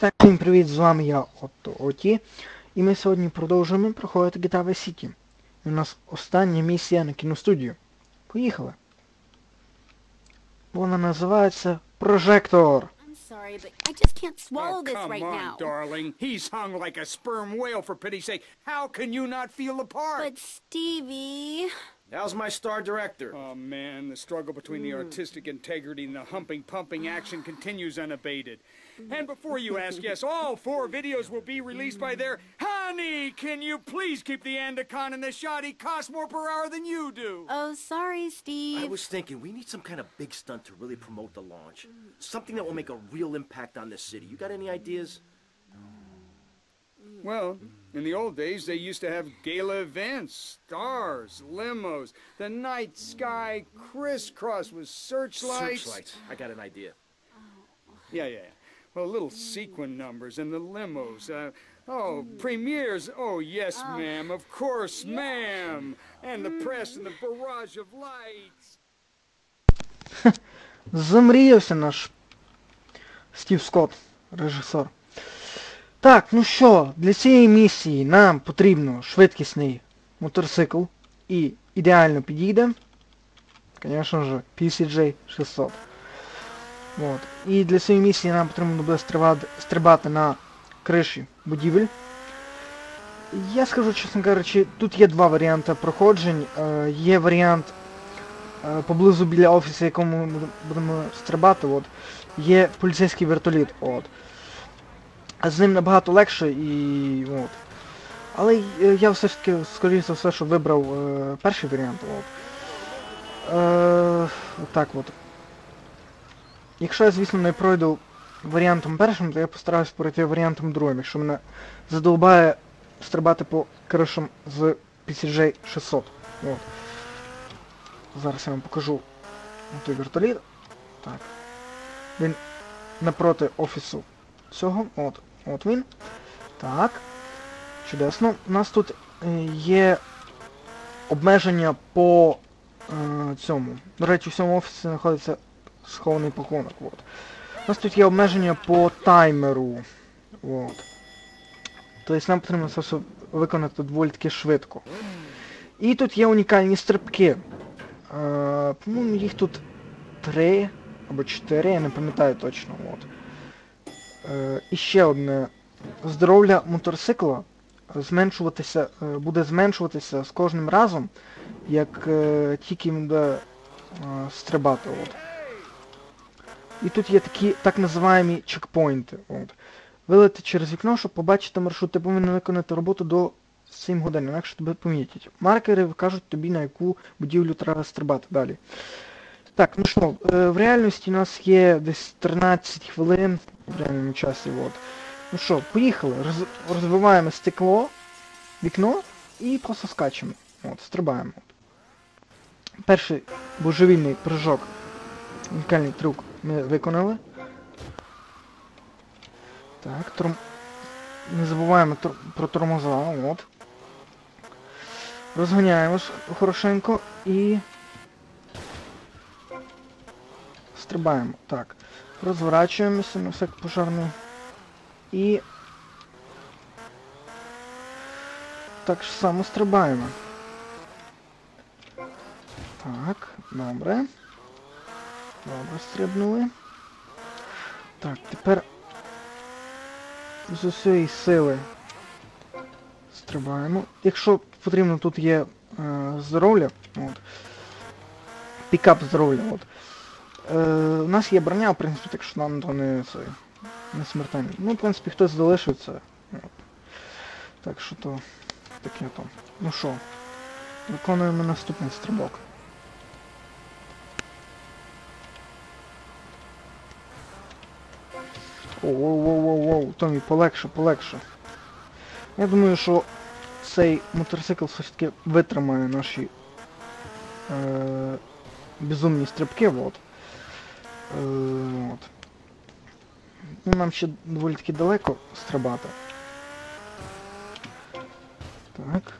Так, всім привіт, з вами я Отто Оті. І ми сьогодні продовжуємо проходити GTA Vice City. І у нас остання місія на кіностудію. Поїхали. Вона називається Прожектор. Sorry, but I just can't swallow oh, this right on, now. darling. He's hung like a sperm whale, for pity's sake. How can you not feel the part? But Stevie, How's my star director? Oh, man, the struggle between mm. the artistic integrity and the humping, pumping action continues unabated. And before you ask, yes, all four videos will be released by their... Honey, can you please keep the Andacon in the shot? He costs more per hour than you do. oh sorry, Steve. I was thinking we need some kind of big stunt to really promote the launch. Something that will make a real impact on the city. You got any ideas? Well, in the old days, they used to have gala events, stars, limos, the night sky crisscross with searchlights. Searchlights. I got an idea. Yeah, yeah. yeah. Well, little sequin numbers and the limos. Uh, oh, premieres. Oh, yes, ma'am. Of course, yeah. ma'am. And the press and the barrage of lights. Замріявся наш Стів Скотт, режисер. Так, ну що, для цієї місії нам потрібно швидкісний мотоцикл і ідеально підійде, звісно ж, PCJ 600. От. І для цієї місії нам потрібно буде стрибати, на криші будівель. Я скажу, чесно кажучи, тут є два варіанти проходжень. Е, є варіант е, поблизу біля офісу, якому ми будемо стрибати, от, є поліцейський вертоліт. От. З ним набагато легше і. от. Але е, я все ж таки, скоріше за все, що вибрав е, перший варіант. От. Е, так от. Якщо я, звісно, не пройду варіантом першим, то я постараюсь пройти варіантом другим, якщо мене задовбає стрибати по кришам з PCJ 600. От. Зараз я вам покажу той вертоліт. Так. Він напроти офісу цього. От. От він. Так. Чудесно. У нас тут е, є обмеження по е, цьому. До речі, в цьому офісі знаходиться схований пакунок. От. У нас тут є обмеження по таймеру. От. Тобто нам потрібно це все виконати доволі таки швидко. І тут є унікальні стрибки. Е, по-моєму, їх тут три або чотири, я не пам'ятаю точно. От. Е, і ще одне. Здоров'я мотоцикла зменшуватися, е, буде зменшуватися з кожним разом, як е, тільки він буде е, стрибати. От. І тут є такі так називаємо чекпоінти. Вилити через вікно, щоб побачити маршрут, ти повинен виконати роботу до 7 годин, інакше тебе помітять. Маркери кажуть тобі, на яку будівлю треба стрибати далі. Так, ну що, е, в реальності у нас є десь 13 хвилин в реальному часі. От. Ну що, поїхали. Роз, розбиваємо стекло, вікно і просто скачемо. От, стрибаємо. Перший божевільний прыжок, унікальний трюк ми виконали. Так, тром... не забуваємо тр... про тормоза, от. Розганяємось хорошенько і... Стрибаємо. Так. Розворачуємося на всяк пожарний. І... Так само стрибаємо. Так, добре. Добре, стрибнули. Так, тепер з усієї сили стрибаємо. Якщо потрібно, тут є е, здоров'я. Пікап здоров'я. От. Е, у нас є броня, в принципі, так що нам то не, це, не смертельно. Ну, в принципі, хтось залишиться. От. Так що то таке то. Ну що, виконуємо наступний стрибок. Оу-оу-оу-оу, Томі, полегше, полегше. Я думаю, що цей мотоцикл все ж таки витримає наші е, безумні стрибки, от. Е, от. Ну, нам ще доволі таки далеко стрибати. Так.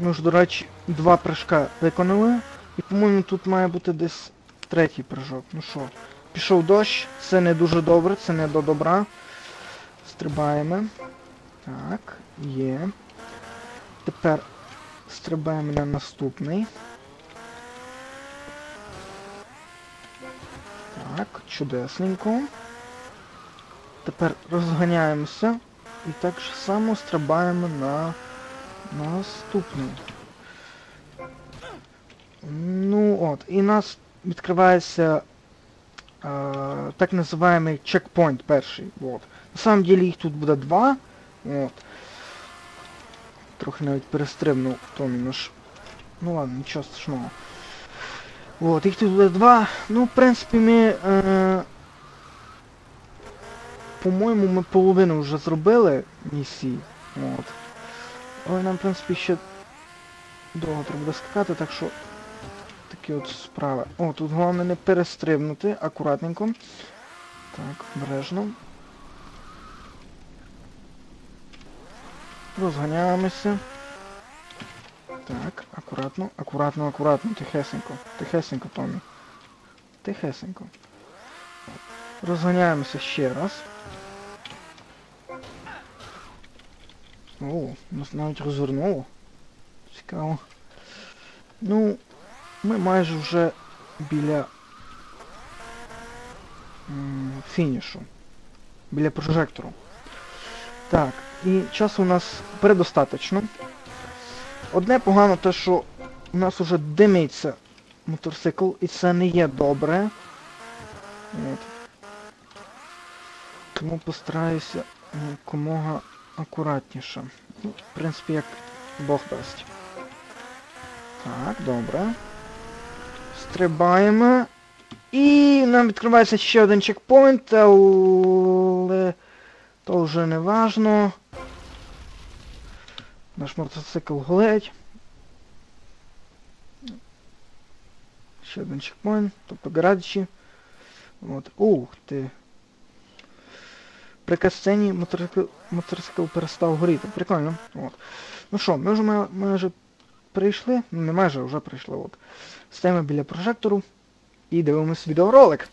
Ми ж, до речі, два прыжка виконали. І, по-моєму, тут має бути десь третій прыжок. Ну що, пішов дощ, це не дуже добре, це не до добра. Стрибаємо. Так, є. Тепер стрибаємо на наступний. Так, чудесненько. Тепер розганяємося і так же само стрибаємо на наступний. Ну от, і у нас відкривається е, так називаємий чекпоінт перший. От. На самом деле їх тут буде два. От. Трохи навіть перестрибнув Томі ж. Ну ладно, нічого страшного. От, їх тут буде два. Ну, в принципі, ми. Е, по-моєму, ми половину вже зробили місії. От. Але нам, в принципі, ще довго треба скакати, так що такі от справи. О, тут головне не перестрибнути, акуратненько. Так, обережно. Розганяємося. Так, акуратно, акуратно, акуратно, тихесенько. Тихесенько, Томі. Тихесенько. Розганяємося ще раз. О, нас навіть розвернуло. Цікаво. Ну, ми майже вже біля фінішу. Біля прожектору. Так, і часу у нас предостаточно. Одне погано те, що у нас уже димиться мотоцикл, і це не є добре. От. Тому постараюся якомога акуратніше. Ну, в принципі, як Бог дасть. Так, добре. Стрибаємо. І нам відкривається ще один чекпоінт, але то вже не важно. Наш мотоцикл горить. Ще один чекпоінт, тобто гаражі. От. Ух ти. При касцені мотоцикл, перестав горіти. Прикольно. От. Ну що, ми вже май- майже прийшли. Ну не майже, вже прийшли. От. Стаємо біля прожектору і дивимось відеоролик.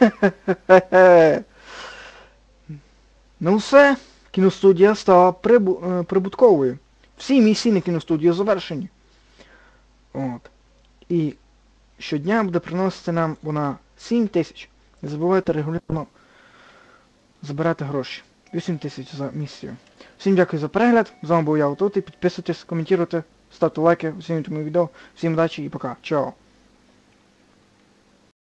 Ну все, кіностудія стала е, прибутковою. Всі місії на кіностудію завершені. От. І щодня буде приносити нам вона 7 тисяч. Не забувайте регулярно забирати гроші. 8 тисяч за місію. Всім дякую за перегляд. З вами був я Отут. Підписуйтесь, коментуйте, ставте лайки, оцінюйте моє відео. Всім удачі і пока. Чао.